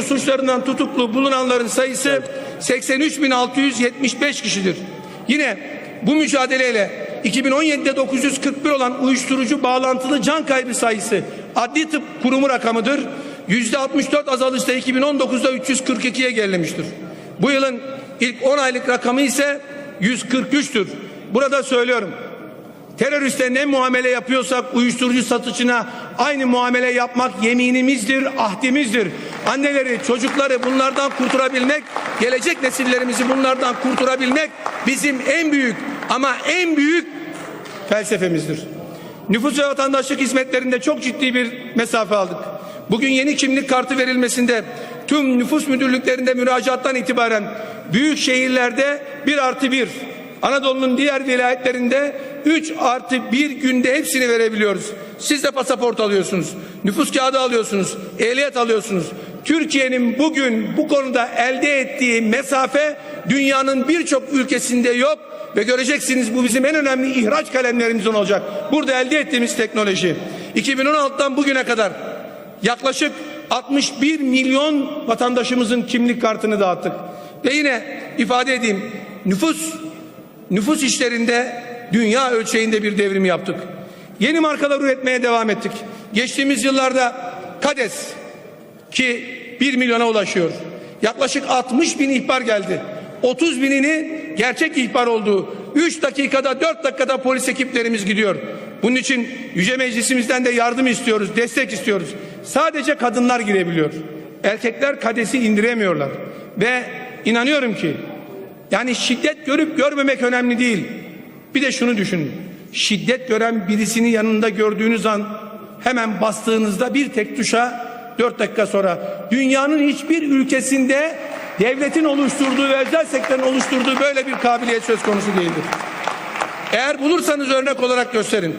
uyuşturucu suçlarından tutuklu bulunanların sayısı 83.675 kişidir. Yine bu mücadeleyle 2017'de 941 olan uyuşturucu bağlantılı can kaybı sayısı adli tıp kurumu rakamıdır. %64 azalışta 2019'da 342'ye gerilemiştir. Bu yılın ilk 10 aylık rakamı ise 143'tür. Burada söylüyorum. Teröriste ne muamele yapıyorsak uyuşturucu satışına aynı muamele yapmak yeminimizdir, ahdimizdir. Anneleri, çocukları bunlardan kurtarabilmek, gelecek nesillerimizi bunlardan kurtarabilmek bizim en büyük ama en büyük felsefemizdir. Nüfus ve vatandaşlık hizmetlerinde çok ciddi bir mesafe aldık. Bugün yeni kimlik kartı verilmesinde tüm nüfus müdürlüklerinde müracaattan itibaren büyük şehirlerde bir artı bir, Anadolu'nun diğer vilayetlerinde 3 artı 1 günde hepsini verebiliyoruz. Siz de pasaport alıyorsunuz. Nüfus kağıdı alıyorsunuz. Ehliyet alıyorsunuz. Türkiye'nin bugün bu konuda elde ettiği mesafe dünyanın birçok ülkesinde yok ve göreceksiniz bu bizim en önemli ihraç kalemlerimizin olacak. Burada elde ettiğimiz teknoloji 2016'dan bugüne kadar yaklaşık 61 milyon vatandaşımızın kimlik kartını dağıttık. Ve yine ifade edeyim nüfus nüfus işlerinde dünya ölçeğinde bir devrim yaptık. Yeni markalar üretmeye devam ettik. Geçtiğimiz yıllarda Kades ki 1 milyona ulaşıyor. Yaklaşık 60 bin ihbar geldi. 30 binini gerçek ihbar olduğu 3 dakikada 4 dakikada polis ekiplerimiz gidiyor. Bunun için Yüce Meclisimizden de yardım istiyoruz, destek istiyoruz. Sadece kadınlar girebiliyor. Erkekler kadesi indiremiyorlar. Ve inanıyorum ki yani şiddet görüp görmemek önemli değil. Bir de şunu düşünün. Şiddet gören birisini yanında gördüğünüz an hemen bastığınızda bir tek tuşa 4 dakika sonra dünyanın hiçbir ülkesinde devletin oluşturduğu ve özel sektörün oluşturduğu böyle bir kabiliyet söz konusu değildir. Eğer bulursanız örnek olarak gösterin.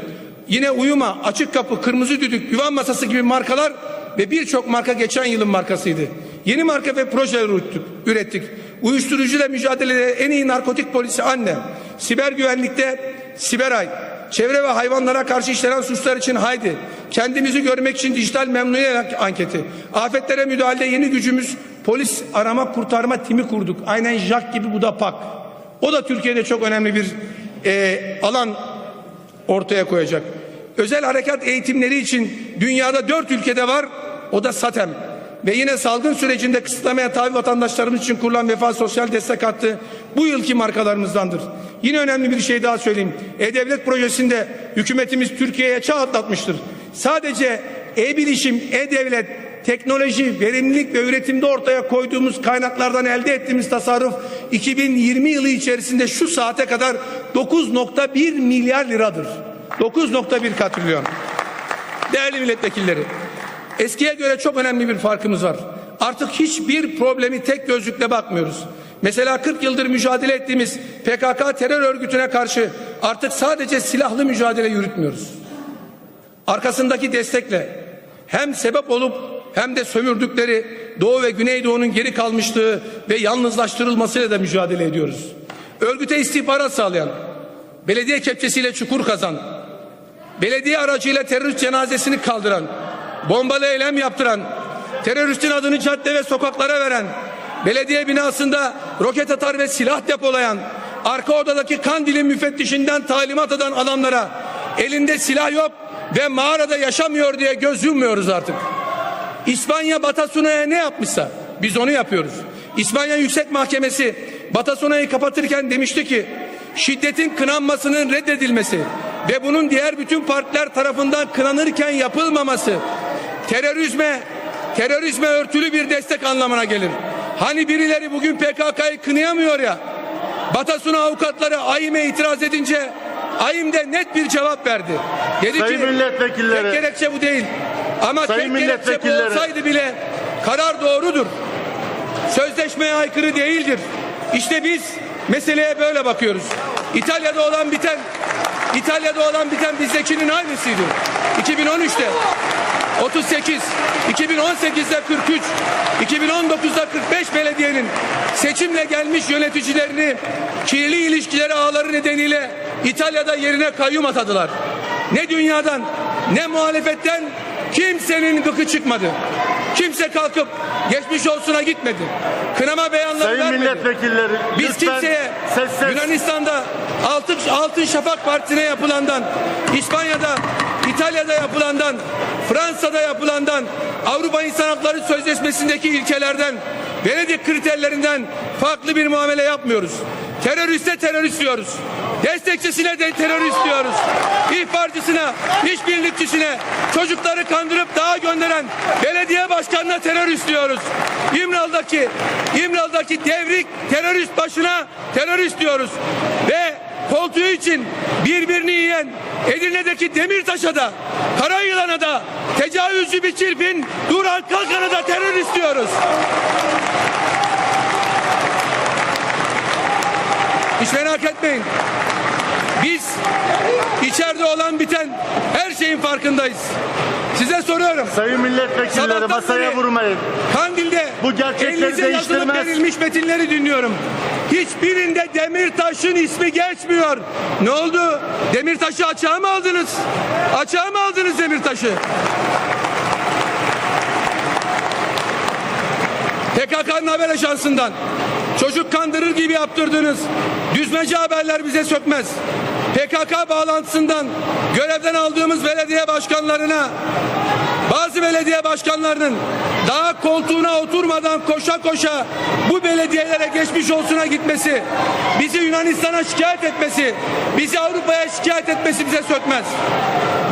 Yine uyuma, açık kapı, kırmızı düdük, güven masası gibi markalar ve birçok marka geçen yılın markasıydı. Yeni marka ve projeler ürettik. ürettik. Uyuşturucuyla mücadelede en iyi narkotik polisi anne. Siber güvenlikte Siberay. Çevre ve hayvanlara karşı işlenen suçlar için haydi. Kendimizi görmek için dijital memnuniyet anketi. Afetlere müdahalede yeni gücümüz polis arama kurtarma timi kurduk. Aynen Jack gibi bu da PAK. O da Türkiye'de çok önemli bir e, alan ortaya koyacak. Özel harekat eğitimleri için dünyada dört ülkede var. O da SATEM. Ve yine salgın sürecinde kısıtlamaya tabi vatandaşlarımız için kurulan Vefa Sosyal Destek Hattı bu yılki markalarımızdandır. Yine önemli bir şey daha söyleyeyim. E-Devlet projesinde hükümetimiz Türkiye'ye çağ atlatmıştır. Sadece e-bilişim, e-devlet, teknoloji, verimlilik ve üretimde ortaya koyduğumuz kaynaklardan elde ettiğimiz tasarruf 2020 yılı içerisinde şu saate kadar 9.1 milyar liradır. 9.1 katrilyon. Değerli milletvekilleri, eskiye göre çok önemli bir farkımız var. Artık hiçbir problemi tek gözlükle bakmıyoruz. Mesela 40 yıldır mücadele ettiğimiz PKK terör örgütüne karşı artık sadece silahlı mücadele yürütmüyoruz. Arkasındaki destekle hem sebep olup hem de sömürdükleri Doğu ve Güneydoğu'nun geri kalmışlığı ve yalnızlaştırılmasıyla da mücadele ediyoruz. Örgüte istihbarat sağlayan, belediye kepçesiyle çukur kazan, belediye aracıyla terörist cenazesini kaldıran, bombalı eylem yaptıran, teröristin adını cadde ve sokaklara veren, belediye binasında roket atar ve silah depolayan, arka odadaki kandilin müfettişinden talimat eden adamlara elinde silah yok ve mağarada yaşamıyor diye göz yummuyoruz artık. İspanya Batasuna'ya ne yapmışsa biz onu yapıyoruz. İspanya Yüksek Mahkemesi Batasuna'yı kapatırken demişti ki şiddetin kınanmasının reddedilmesi ve bunun diğer bütün partiler tarafından kınanırken yapılmaması terörizme terörizme örtülü bir destek anlamına gelir. Hani birileri bugün PKK'yı kınayamıyor ya. Batasuna avukatları AİM'e itiraz edince AİM de net bir cevap verdi. Dedi Sayın ki milletvekilleri. tek gerekçe bu değil. Ama Sayın tek gerekçe bu olsaydı bile karar doğrudur. Sözleşmeye aykırı değildir. İşte biz meseleye böyle bakıyoruz. İtalya'da olan biten İtalya'da olan biten bizdekinin aynısıydı. 2013'te 38, 2018'de 43, 2019'da 45 belediyenin seçimle gelmiş yöneticilerini kirli ilişkileri ağları nedeniyle İtalya'da yerine kayyum atadılar. Ne dünyadan ne muhalefetten kimsenin gıkı çıkmadı. Kimse kalkıp geçmiş olsuna gitmedi. Kınama beyanları Sayın vermedi. milletvekilleri Biz kimseye ses ses. Yunanistan'da Altın, Altın Şafak Partisi'ne yapılandan, İspanya'da, İtalya'da yapılandan, Fransa'da yapılandan, Avrupa İnsan Hakları Sözleşmesi'ndeki ilkelerden, Venedik kriterlerinden farklı bir muamele yapmıyoruz. Teröriste terörist diyoruz. Destekçisine de terörist diyoruz. İhbarcısına, işbirlikçisine, çocukları kandırıp dağa gönderen belediye başkanına terörist diyoruz. İmral'daki, İmral'daki devrik terörist başına terörist diyoruz. Ve koltuğu için birbirini yiyen Edirne'deki Demirtaş'a da Karayılan'a da tecavüzcü bir çirpin Duran Kalkan'a da terörist diyoruz. Hiç merak etmeyin. Biz içeride olan biten her şeyin farkındayız. Size soruyorum. Sayın milletvekilleri Sabahtan masaya beri- vurmayın. Kandil'de Bu gerçekleri elinize yazılıp değiştirmez. verilmiş metinleri dinliyorum. Hiçbirinde Demirtaş'ın ismi geçmiyor. Ne oldu? Demirtaş'ı açığa mı aldınız? Açığa mı aldınız Demirtaş'ı? PKK'nın haber ajansından çocuk kandırır gibi yaptırdığınız düzmece haberler bize sökmez. PKK bağlantısından görevden aldığımız belediye başkanlarına bazı belediye başkanlarının daha koltuğuna oturmadan koşa koşa bu belediyelere geçmiş olsuna gitmesi, bizi Yunanistan'a şikayet etmesi, bizi Avrupa'ya şikayet etmesi bize sökmez.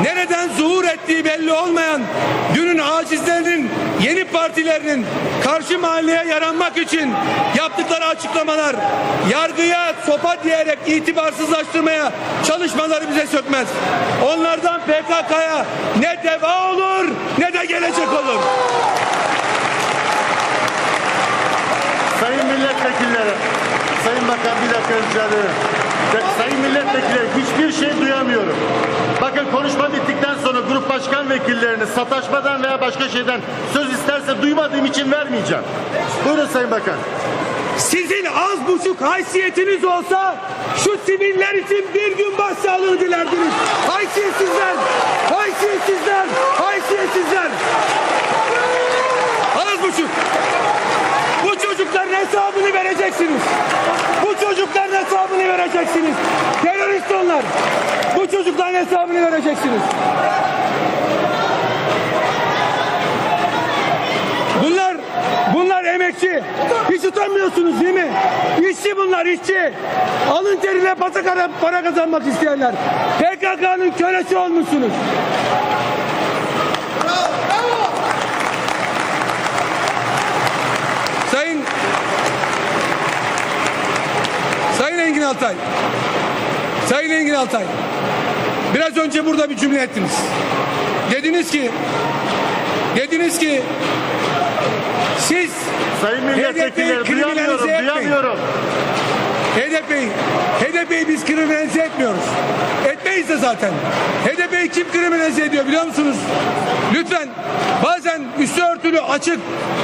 Nereden zuhur ettiği belli olmayan dünün acizlerinin, yeni partilerinin karşı mahalleye yaranmak için yaptıkları açıklamalar, yargıya sopa diyerek itibarsızlaştırmaya çalışmaları bize sökmez. Onlardan PKK'ya ne deva olur ne de gelecek olur. Sayın milletvekilleri, Sayın Bakan bir dakika rica ederim. Sayın milletvekilleri hiçbir şey duyamıyorum. Bakın konuşma bittikten sonra grup başkan vekillerini sataşmadan veya başka şeyden söz isterse duymadığım için vermeyeceğim. Buyurun Sayın Bakan. Sizin az buçuk haysiyetiniz olsa şu siviller için bir gün başsağlığı dilerdiniz. Haysiyetsizler, haysiyetsizler, haysiyetsizler. Az buçuk. Bu çocukların hesabını vereceksiniz. Bu çocukların hesabını vereceksiniz. Terörist onlar. Bu çocukların hesabını vereceksiniz. Bunlar bunlar emekçi. Hiç utanmıyorsunuz değil mi? İşçi bunlar işçi. Alın terine patakara para kazanmak isteyenler. PKK'nın kölesi olmuşsunuz. Sayın Sayın Engin Altay. Sayın Engin Altay. Biraz önce burada bir cümle ettiniz. Dediniz ki dediniz ki siz Sayın milletvekilleri duyamıyorum, duyamıyorum. HDP'yi HDP'yi biz kriminalize etmiyoruz. Etmeyiz de zaten. HDP'yi kim kriminalize ediyor biliyor musunuz? Lütfen bazen üstü örtülü açık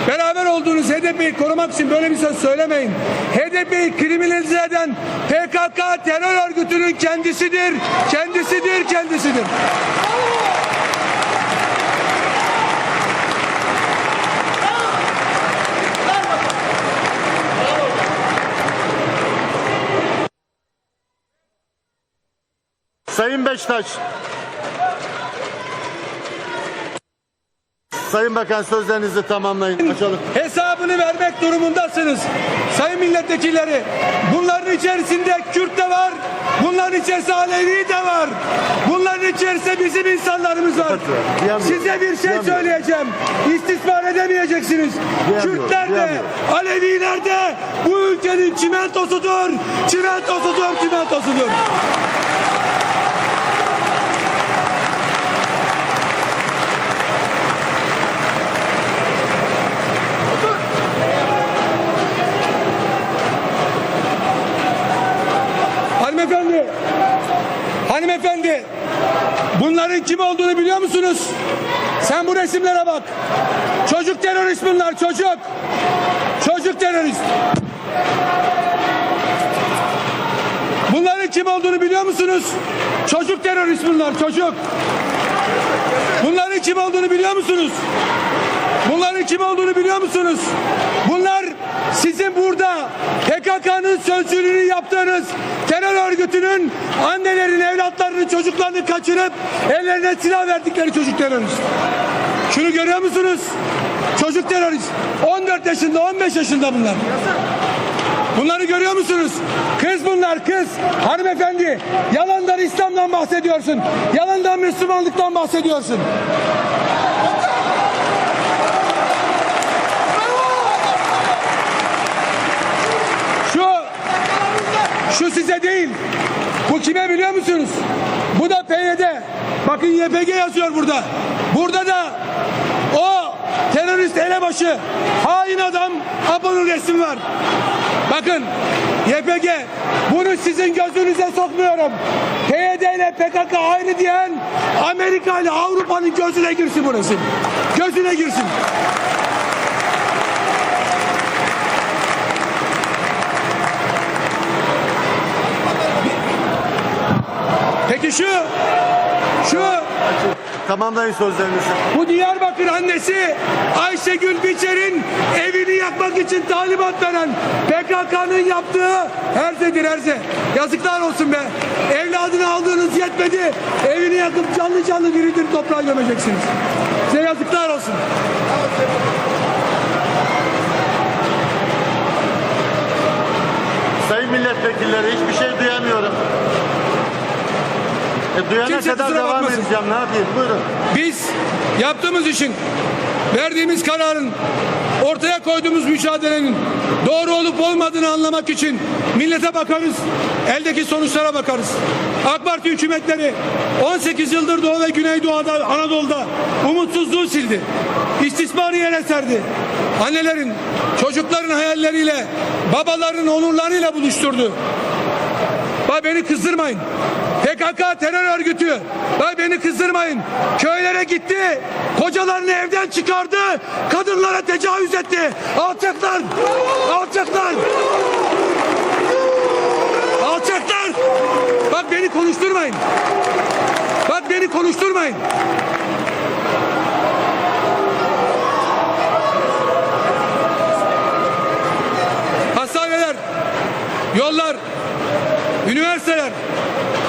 beraber olduğunuz HDP'yi korumak için böyle bir söz söylemeyin. HDP'yi kriminalize eden PKK terör örgütünün kendisidir. Kendisidir, kendisidir. Sayın Beştaş. Sayın Bakan sözlerinizi tamamlayın. Açalım. hesabını vermek durumundasınız. Sayın milletvekilleri bunların içerisinde Kürt de var. Bunların içerisinde Alevi de var. Bunların içerisinde bizim insanlarımız var. Size bir şey söyleyeceğim. İstismar edemeyeceksiniz. Kürtler de. Aleviler de bu ülkenin çimentosudur. Çimentosudur, çimentosudur. Hanımefendi, hanımefendi, bunların kim olduğunu biliyor musunuz? Sen bu resimlere bak. Çocuk terörist bunlar, çocuk. Çocuk terörist. Bunların kim olduğunu biliyor musunuz? Çocuk terörist bunlar, çocuk. Bunların kim olduğunu biliyor musunuz? Bunların kim olduğunu biliyor musunuz? Bunlar sizin burada PKK'nın sözcülüğünü yaptığınız terör örgütünün annelerin, evlatlarını, çocuklarını kaçırıp ellerine silah verdikleri çocuk terörist. Şunu görüyor musunuz? Çocuk terörist. 14 yaşında, 15 yaşında bunlar. Bunları görüyor musunuz? Kız bunlar kız. Hanımefendi yalandan İslam'dan bahsediyorsun. Yalandan Müslümanlıktan bahsediyorsun. Şu şu size değil. Bu kime biliyor musunuz? Bu da PYD. Bakın YPG yazıyor burada. Burada da elebaşı hain adam Apo'nun resmi var. Bakın YPG bunu sizin gözünüze sokmuyorum. PYD ile PKK aynı diyen Amerika ile Avrupa'nın gözüne girsin bu resim. Gözüne girsin. Peki şu şu Tamamlayın sözlerinizi. bu Diyarbakır annesi Ayşegül Biçer'in evini yakmak için talimat veren PKK'nın yaptığı herzedir herze. Yazıklar olsun be. Evladını aldığınız yetmedi. Evini yakıp canlı canlı diridir toprağa gömeceksiniz. Size yazıklar olsun. Sayın milletvekilleri hiçbir şey duyamıyorum. E, duyana Kimse kadar kusura devam bakmasın. edeceğim. Ne yapayım? Buyurun. Biz yaptığımız işin, verdiğimiz kararın, ortaya koyduğumuz mücadelenin doğru olup olmadığını anlamak için millete bakarız, eldeki sonuçlara bakarız. AK Parti hükümetleri 18 yıldır Doğu ve Güneydoğu'da, Anadolu'da umutsuzluğu sildi. İstismarı yere serdi. Annelerin, çocukların hayalleriyle, babaların onurlarıyla buluşturdu. Bak beni kızdırmayın. PKK terör örgütü. Bak beni kızdırmayın. Köylere gitti. Kocalarını evden çıkardı. Kadınlara tecavüz etti. Alçaklar. Alçaklar. Alçaklar. Bak beni konuşturmayın. Bak beni konuşturmayın. Hastaneler, yollar, üniversiteler,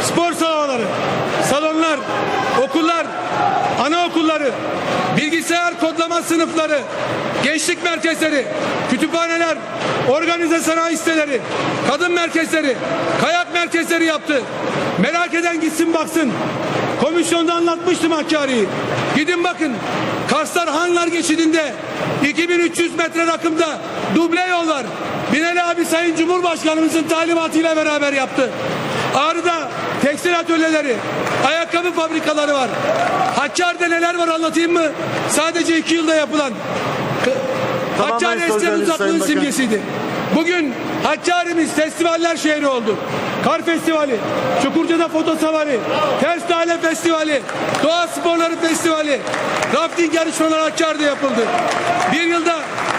spor sahaları, salonlar, okullar, anaokulları, bilgisayar kodlama sınıfları, gençlik merkezleri, kütüphaneler, organize sanayi siteleri, kadın merkezleri, kayak merkezleri yaptı. Merak eden gitsin baksın. Komisyonda anlatmıştım Hakkari'yi. Gidin bakın. Karslar Hanlar geçidinde 2300 metre rakımda duble yol var. Binali abi Sayın Cumhurbaşkanımızın talimatıyla beraber yaptı. Ağrı'da tekstil atölyeleri, ayakkabı fabrikaları var. Hakkari'de neler var anlatayım mı? Sadece iki yılda yapılan. Tamam, Hakkari eskiden uzaklığın simgesiydi. Bugün Hakkari'miz festivaller şehri oldu. Kar Festivali, Çukurca'da Foto Savari, Ters Lale Festivali, Doğa Sporları Festivali, rafting yarışmaları Hakkari'de yapıldı. Bir yılda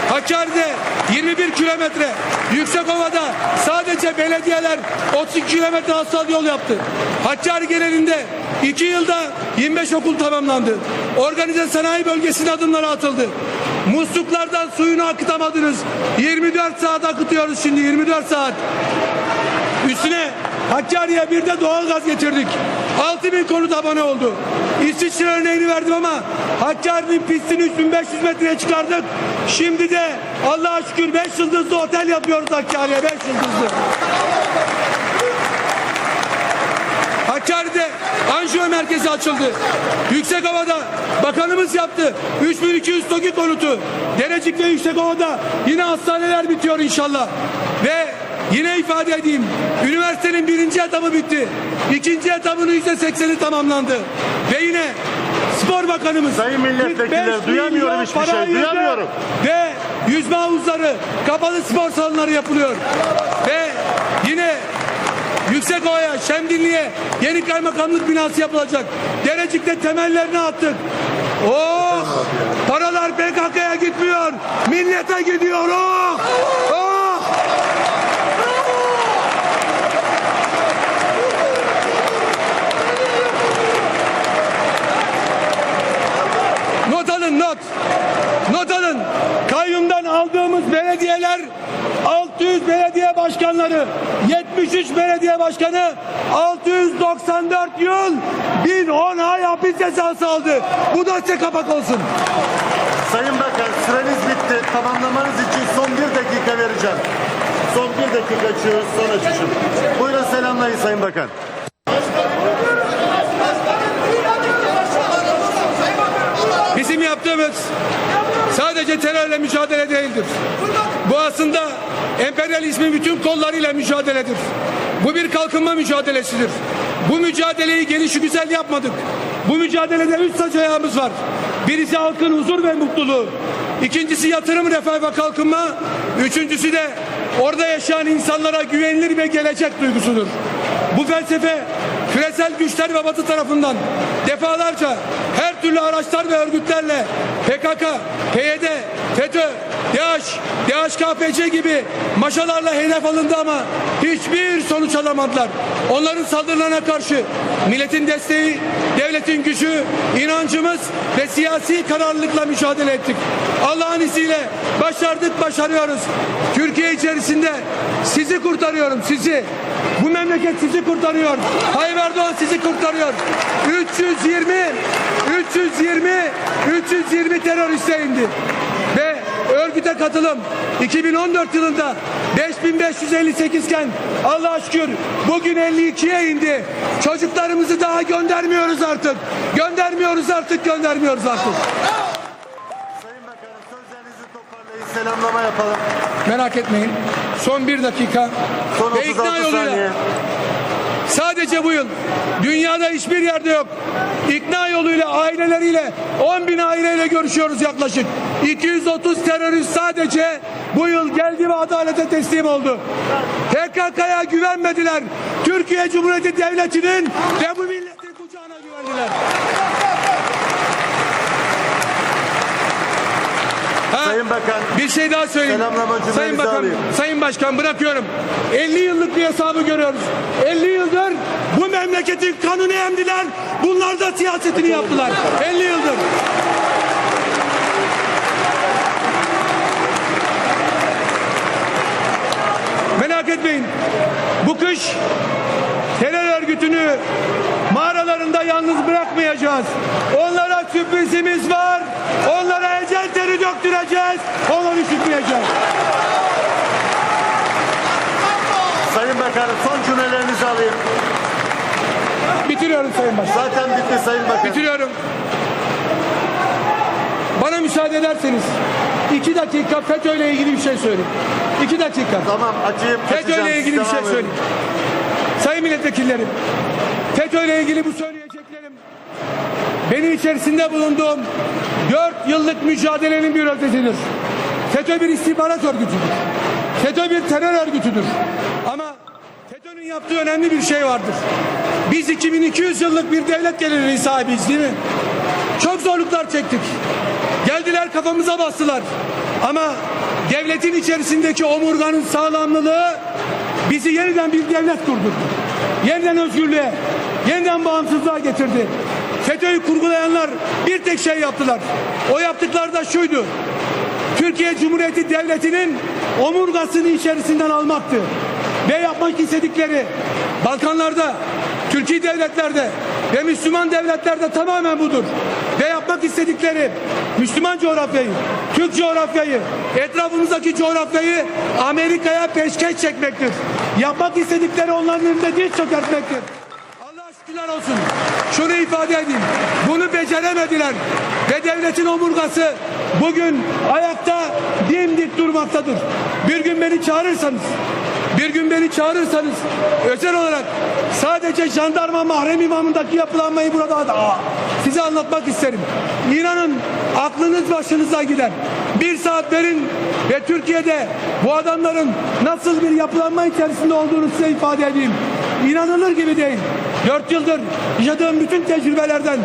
Hakkari'de 21 kilometre, Yüksekova'da sadece belediyeler 32 kilometre asfalt yol yaptı. Hakkari genelinde 2 yılda 25 okul tamamlandı. Organize sanayi bölgesine adımları atıldı. Musluklardan suyunu akıtamadınız. 24 saat akıtıyoruz şimdi 24 saat. Üstüne Hakkari'ye bir de doğalgaz getirdik. 6 bin konut abone oldu. İsviçre örneğini verdim ama Hakkari'nin pistini 3500 metreye çıkardık. Şimdi de Allah'a şükür 5 yıldızlı otel yapıyoruz Hakkari'ye 5 yıldızlı. Hakkari'de anjiyo merkezi açıldı. Yüksekova'da bakanımız yaptı. 3200 TOKİ konutu. Derecik ve Yüksekova'da yine hastaneler bitiyor inşallah. Ve yine ifade edeyim. Üniversitenin birinci etabı bitti. İkinci etabının yüzde sekseni tamamlandı. Ve yine Spor Bakanımız Sayın milletvekilleri, 45 duyamıyorum hiçbir şey, duyamıyorum. Ve yüzme havuzları, kapalı spor salonları yapılıyor. Ve yine Yüksekova'ya, Şemdinli'ye yeni kaymakamlık binası yapılacak. Derecik'te temellerini attık. Oh! Paralar PKK'ya gitmiyor. Millete gidiyor. Oh! Not alın not. Not alın. Kayyumdan aldığımız belediyeler 600 belediye başkanları, 73 belediye başkanı 694 yıl 1010 ay hapis cezası aldı. Bu dosya kapak olsun. Sayın Bakan süreniz bitti. Tamamlamanız için son bir dakika vereceğim. Son bir dakika açıyoruz son açışım. Buyurun selamlayın Sayın Bakan. Bizim yaptığımız sadece terörle mücadele değildir. Bu aslında emperyalizmin bütün kollarıyla mücadeledir. Bu bir kalkınma mücadelesidir. Bu mücadeleyi gelişi güzel yapmadık. Bu mücadelede üç saç ayağımız var. Birisi halkın huzur ve mutluluğu. İkincisi yatırım, refah ve kalkınma. Üçüncüsü de orada yaşayan insanlara güvenilir ve gelecek duygusudur. Bu felsefe küresel güçler ve batı tarafından defalarca her türlü araçlar ve örgütlerle PKK, PYD, FETÖ, DAEŞ, DHKPC gibi maşalarla hedef alındı ama hiçbir sonuç alamadılar. Onların saldırılarına karşı milletin desteği, devletin gücü, inancımız ve siyasi kararlılıkla mücadele ettik. Allah'ın izniyle başardık, başarıyoruz. Türkiye içerisinde sizi kurtarıyorum, sizi. Bu memleket sizi kurtarıyor. Tayyip Erdoğan sizi kurtarıyor. 320 320 320 teröriste indi. Ve örgüte katılım 2014 yılında 5558 iken Allah'a şükür bugün 52'ye indi. Çocuklarımızı daha göndermiyoruz artık. Göndermiyoruz artık, göndermiyoruz artık. Sayın Bakanım sözlerinizi toparlayın selamlama yapalım. Merak etmeyin. Son bir dakika. Son Ve ikna 36 yoluyla saniye. Sadece bu yıl dünyada hiçbir yerde yok. İkna yoluyla aileleriyle 10 bin aileyle görüşüyoruz yaklaşık. 230 terörist sadece bu yıl geldi ve adalete teslim oldu. PKK'ya güvenmediler. Türkiye Cumhuriyeti Devleti'nin ve bu milletin kucağına güvendiler. Ha, Sayın Bakan bir şey daha söyleyeyim. Sayın Bakan, alayım. Sayın Başkan bırakıyorum. 50 yıllık bir hesabı görüyoruz. 50 yıldır memleketin kanını emdiler. Bunlar da siyasetini yaptılar. 50 yıldır. Merak etmeyin. Bu kış terör örgütünü mağaralarında yalnız bırakmayacağız. Onlara sürprizimiz var. Onlara ecel teri döktüreceğiz. Onları üşütmeyeceğiz. Sayın Bakanım son cümlelerinizi alayım. Bitiriyorum Sayın Başkan. Zaten bitti Sayın Bakan. Bitiriyorum. Bana müsaade ederseniz iki dakika FETÖ ile ilgili bir şey söyleyeyim. İki dakika. Tamam açayım. FETÖ ile ilgili bir şey edin. söyleyeyim. Sayın milletvekillerim, FETÖ ile ilgili bu söyleyeceklerim benim içerisinde bulunduğum dört yıllık mücadelenin bir ötesidir. FETÖ bir istihbarat örgütüdür. FETÖ bir terör örgütüdür. Ama FETÖ'nün yaptığı önemli bir şey vardır. Biz 2200 yıllık bir devlet geliri sahibiyiz değil mi? Çok zorluklar çektik. Geldiler kafamıza bastılar. Ama devletin içerisindeki omurganın sağlamlılığı bizi yeniden bir devlet kurdurdu. Yeniden özgürlüğe, yeniden bağımsızlığa getirdi. FETÖ'yü kurgulayanlar bir tek şey yaptılar. O yaptıkları da şuydu. Türkiye Cumhuriyeti Devleti'nin omurgasını içerisinden almaktı. Ve yapmak istedikleri Balkanlarda, Türkiye devletlerde ve Müslüman devletlerde tamamen budur. Ve yapmak istedikleri Müslüman coğrafyayı, Türk coğrafyayı, etrafımızdaki coğrafyayı Amerika'ya peşkeş çekmektir. Yapmak istedikleri onların önünde diz çökertmektir. Allah şükürler olsun. Şunu ifade edeyim. Bunu beceremediler. Ve devletin omurgası bugün ayakta dimdik durmaktadır. Bir gün beni çağırırsanız, bir gün beni çağırırsanız özel olarak sadece jandarma mahrem imamındaki yapılanmayı burada Aa, size anlatmak isterim. İnanın aklınız başınıza gider. Bir saat verin ve Türkiye'de bu adamların nasıl bir yapılanma içerisinde olduğunu size ifade edeyim. İnanılır gibi değil. Dört yıldır yaşadığım bütün tecrübelerden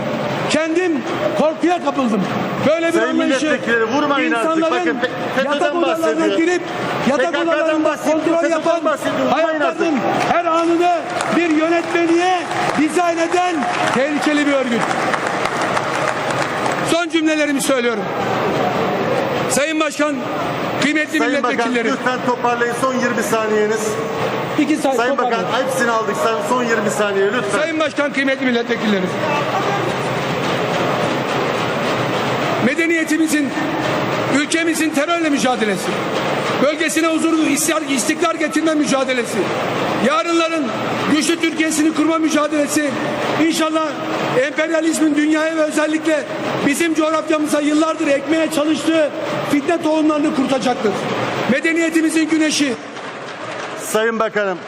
kendim korkuya kapıldım. Böyle bir Sayın anlayışı vurmayın artık. insanların Bakın, yatak odalarına girip yatak odalarında kontrol yapan hayatlarının her anını bir yönetmeliğe dizayn eden tehlikeli bir örgüt. Son cümlelerimi söylüyorum. Sayın Başkan, kıymetli Sayın Bakan milletvekilleri. lütfen toparlayın son 20 saniyeniz. İki say- Sayın Bakan toparlayın. hepsini aldık Sayın- son 20 saniye lütfen. Sayın Başkan, kıymetli milletvekilleri. Medeniyetimizin, ülkemizin terörle mücadelesi, bölgesine huzur, istikrar, istikrar getirme mücadelesi, yarınların güçlü Türkiye'sini kurma mücadelesi, inşallah emperyalizmin dünyaya ve özellikle bizim coğrafyamıza yıllardır ekmeye çalıştığı fitne tohumlarını kurtacaktır. Medeniyetimizin güneşi, Sayın Bakanım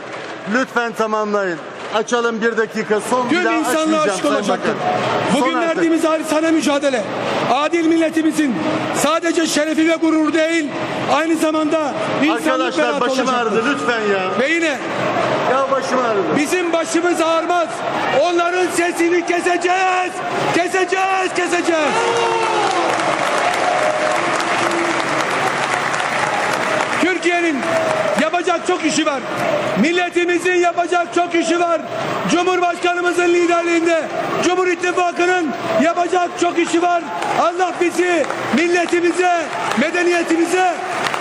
lütfen tamamlayın. Açalım bir dakika son bir Tüm daha insanlığa aşık olacaktır. Bugün Son artık. verdiğimiz halisane mücadele, adil milletimizin sadece şerefi ve gururu değil, aynı zamanda insanlık Arkadaşlar başım olacaktır. ağrıdı lütfen ya. Ve yine Ya başım ağrıdı. bizim başımız ağrımaz. Onların sesini keseceğiz, keseceğiz, keseceğiz. Türkiye'nin yapacak çok işi var. Milletimizin yapacak çok işi var. Cumhurbaşkanımızın liderliğinde Cumhur İttifakı'nın yapacak çok işi var. Allah bizi, milletimize, medeniyetimize,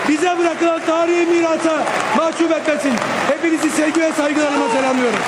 bize bırakılan tarihi mirasa mahcup etmesin. Hepinizi sevgi ve saygılarıma selamlıyorum.